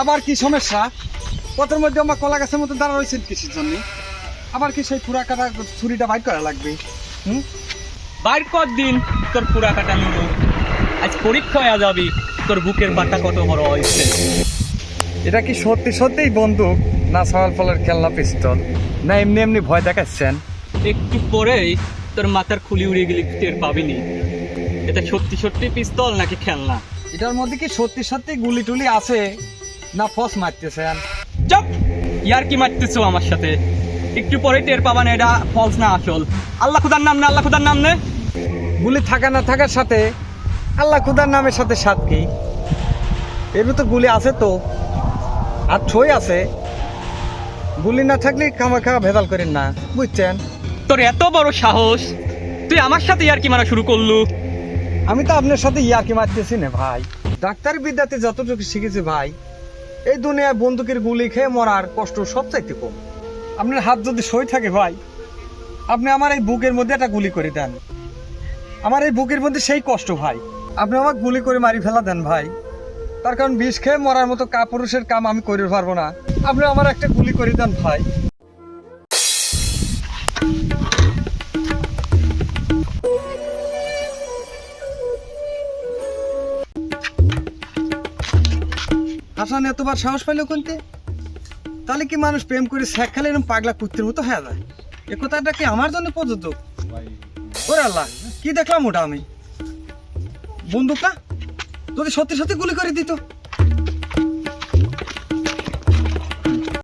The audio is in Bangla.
আবার কি সমস্যা? পথের মধ্যে আমার কলা গাছের মতো দাঁড়া রয়েছে কিসের জন্য। আবার কি সেই পুরা কাটা ছুরিটা বাইর করা লাগবে? হুম? বাইর কর দিন তোর পুরা কাটা নিল আজ পরীক্ষা হয়ে যাবি তোর বুকের বাটা কত বড় হয়েছে। এটা কি সত্যি সত্যিই বন্দুক না সওয়াল ফলের খেলনা পিস্তল? না এমনি এমনি ভয় দেখাচ্ছেন? একটু পরেই তোর মাথার খুলি উড়িয়ে গেলি টের পাবিনি এটা সত্যি সত্যি পিস্তল নাকি খেলনা? এটার মধ্যে কি সত্যি সত্যি গুলি টুলি আছে? না ফস মারতেছেন চপ ইয়ার কি মারতেছো আমার সাথে। একটু পরে টের পাবা না এটা ফলস না আসল। আল্লাহ খুদার নাম না আল্লাহ খুদার নাম নে। গুলি থাকা না থাকার সাথে আল্লাহ খুদার নামের সাথে সাত কি? এর তো গুলি আছে তো। আর ছই আছে। গুলি না থাকলে কামাখা ভেদাল করেন না বুঝছেন? তোর এত বড় সাহস তুই আমার সাথে ইয়ার কি মারা শুরু করলু। আমি তো আপনার সাথে ইয়াকি মারতেছি না ভাই। ডাক্তার বিদ্যাতে যতটুকু শিখেছি ভাই এই দুনিয়ায় বন্দুকের গুলি খেয়ে মরার কষ্ট সবচাইতে কম। আপনার হাত যদি সই থাকে ভাই, আপনি আমার এই বুকের মধ্যে একটা গুলি করে দেন। আমার এই বুকের মধ্যে সেই কষ্ট ভাই। আপনি আমাকে গুলি করে মারি ফেলা দেন ভাই। তার কারণ বিষ খেয়ে মরার মতো কাপুরুষের কাম আমি করে পারব না। আপনি আমার একটা গুলি করে দেন ভাই। হাসান এতবার সাহস পাইলো কোনতে? তাহলে কি মানুষ প্রেম করে শেখ খেলে এরকম পাগলা কুত্তের মতো হয়ে যায়? এ কথাটা কি আমার জন্য প্রযোজ্য? ওরে আল্লাহ, কি দেখলাম ওটা আমি? বন্দুকটা? যদি সত্যি সত্যি গুলি করে দিত?